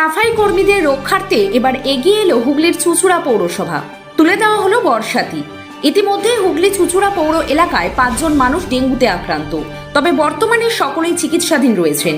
সাফাই কর্মীদের রক্ষার্থে এবার এগিয়ে এলো হুগলির চুচুড়া পৌরসভা। তুলে দেওয়া হলো বর্ষাতি। ইতিমধ্যে হুগলি চুচুড়া পৌর এলাকায় পাঁচজন মানুষ ডেঙ্গুতে আক্রান্ত। তবে বর্তমানে সকলেই চিকিৎসাধীন রয়েছেন।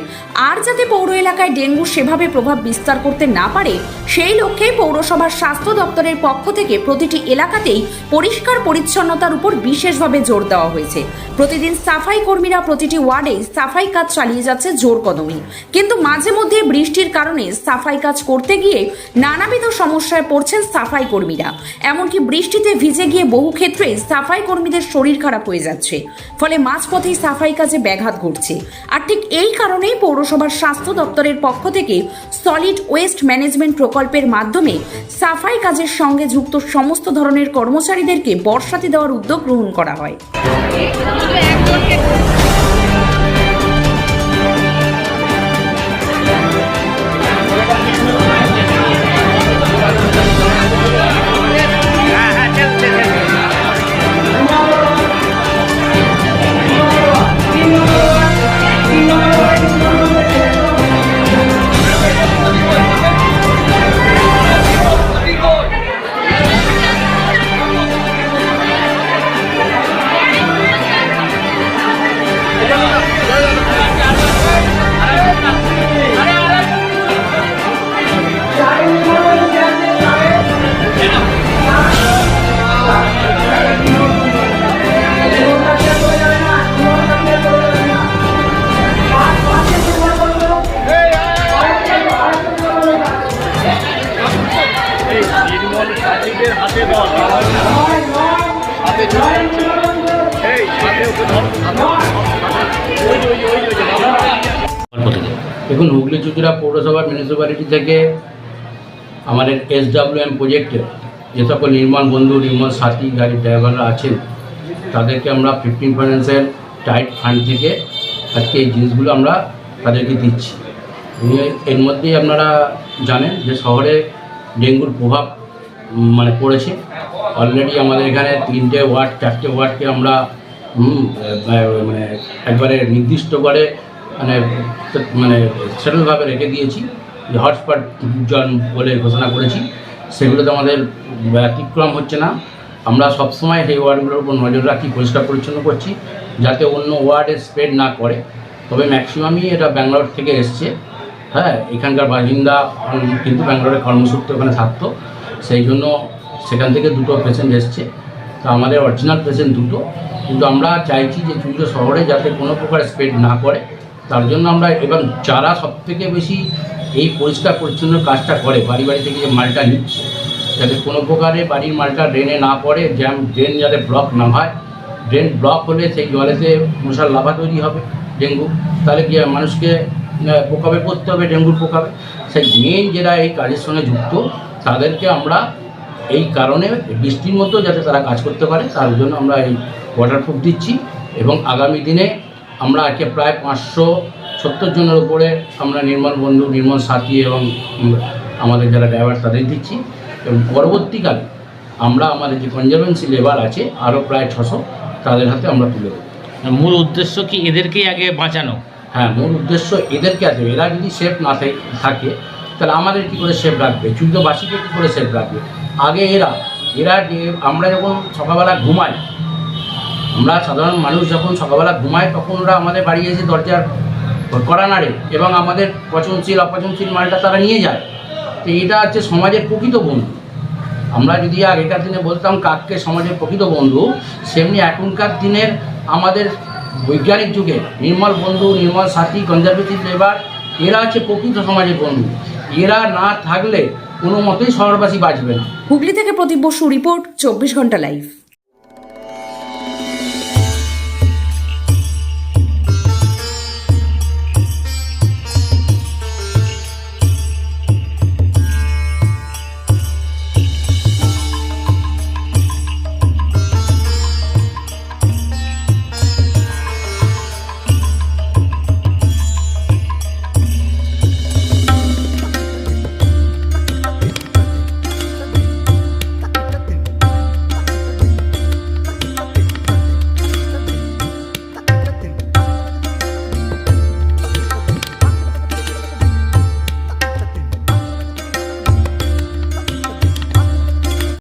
আর যাতে পৌর এলাকায় ডেঙ্গু সেভাবে প্রভাব বিস্তার করতে না পারে, সেই লক্ষ্যে পৌরসভার স্বাস্থ্য দপ্তরের পক্ষ থেকে প্রতিটি এলাকাতেই পরিষ্কার পরিচ্ছন্নতার উপর বিশেষভাবে জোর দেওয়া হয়েছে। প্রতিদিন সাফাই কর্মীরা প্রতিটি ওয়ার্ডে সাফাই কাজ চালিয়ে যাচ্ছে জোর কদমে। কিন্তু মাঝে মধ্যে বৃষ্টির কারণে সাফাই কাজ করতে গিয়ে নানাবিধ সমস্যায় পড়ছেন সাফাই কর্মীরা। এমনকি বৃষ্টিতে ভিজে গিয়ে বহু ক্ষেত্রে সাফাই কর্মীদের শরীর খারাপ হয়ে যাচ্ছে। ফলে মাঝপথেই সাফাই কাজে ব্যাঘাত ঘটছে। আর ঠিক এই কারণেই পৌরসভার স্বাস্থ্য দপ্তরের পক্ষ থেকে সলিড ওয়েস্ট ম্যানেজমেন্ট প্রকল্পের মাধ্যমে সাফাই কাজের সঙ্গে যুক্ত সমস্ত ধরনের কর্মচারীদেরকে বর্ষাতি দেওয়ার উদ্যোগ গ্রহণ করা হয়। দেখুন, হুগলি চুচুড়া পৌরসভার মিউনিসিপ্যালিটি থেকে আমাদের এস এম প্রজেক্টে যে সকল নির্মাণ বন্ধু, নির্মাণ সাথী গাড়ির ড্রাইভাররা আছেন, তাদেরকে আমরা ফিফটিন ফাইন্যান্সের টাইট ফান্ড থেকে আজকে এই জিনিসগুলো আমরা তাদেরকে দিচ্ছি। এর মধ্যেই আপনারা জানেন যে শহরে ডেঙ্গুর প্রভাব মানে পড়েছে। অলরেডি আমাদের এখানে তিনটে ওয়ার্ড, চারটে ওয়ার্ডকে আমরা মানে একবারে নির্দিষ্ট করে মানে মানে সেটেলভাবে রেখে দিয়েছি। যে হটস্পট জন বলে ঘোষণা করেছি, সেগুলোতে আমাদের ব্যতিক্রম হচ্ছে না। আমরা সবসময় সেই ওয়ার্ডগুলোর উপর নজর রাখি, পরিষ্কার পরিচ্ছন্ন করছি, যাতে অন্য ওয়ার্ডে স্প্রেড না করে। তবে ম্যাক্সিমামই এটা ব্যাঙ্গালোর থেকে এসছে। হ্যাঁ এখানকার বাসিন্দা কিন্তু ব্যাঙ্গালোরে কর্মসূত্রে ওখানে থাকতো। সেই জন্য সেখান থেকে দুটো পেশেন্ট এসছে। তো আমাদের অরিজিনাল পেশেন্ট দুটো। কিন্তু আমরা চাইছি যে চুচড়ো শহরে যাতে কোনো প্রকার স্প্রেড না করে। তার জন্য আমরা এবং যারা সবথেকে বেশি এই পরিষ্কার পরিচ্ছন্ন কাজটা করে, বাড়ি বাড়ি থেকে যে মালটা নিচ্ছে, যাতে কোনো প্রকারে বাড়ির মালটা ড্রেনে না পড়ে জ্যাম ড্রেন যাতে ব্লক না হয়। ড্রেন ব্লক হলে সেই জলেতে মশার লাভা তৈরি হবে ডেঙ্গু। তাহলে কি মানুষকে প্রকোপে পড়তে হবে, ডেঙ্গুর প্রকোপে সেই মেন যারা এই কাজের সঙ্গে যুক্ত, তাদেরকে আমরা এই কারণে বৃষ্টির মধ্যেও যাতে তারা কাজ করতে পারে তার জন্য আমরা এই ওয়াটারপ্রুফ দিচ্ছি এবং আগামী দিনে আমরা আজকে প্রায় পাঁচশো সত্তর জনের উপরে আমরা নির্মল বন্ধু নির্মল সাথী এবং আমাদের যারা ড্রাইভার তাদের দিচ্ছি। এবং পরবর্তীকালে আমরা আমাদের যে কনজারভেন্সি লেবার আছে আরও প্রায় ছশো তাদের হাতে আমরা তুলে দেবো। মূল উদ্দেশ্য কি এদেরকেই আগে বাঁচানো? হ্যাঁ মূল উদ্দেশ্য এদেরকে আছে। এরা যদি সেফ না থাকে তাহলে আমাদের কী করে সেফ রাখবে? চুদ্দবাসীকে কী করে সেফ রাখবে? আগে এরা এরা আমরা যখন সকালবেলা ঘুমাই, আমরা সাধারণ মানুষ যখন সকালবেলা ঘুমাই, তখন ওরা আমাদের বাড়ি এসে দরজার কড়া নাড়ে এবং আমাদের পচনশীল, অপচনশীল মালটা তারা নিয়ে যায়। তো এটা হচ্ছে সমাজের প্রকৃত বন্ধু। আমরা যদি আগেকার দিনে বলতাম কাককে সমাজের প্রকৃত বন্ধু, সেমনি এখনকার দিনের আমাদের বৈজ্ঞানিক যুগে নির্মল বন্ধু, নির্মল সাথী কনজারভেটিভ লেবার এরা হচ্ছে প্রকৃত সমাজের বন্ধু। এরা না থাকলে কোনো মতেই শহরবাসী বাঁচবে না। হুগলি থেকে প্রদীপ বসু রিপোর্ট চব্বিশ ঘণ্টা লাইভ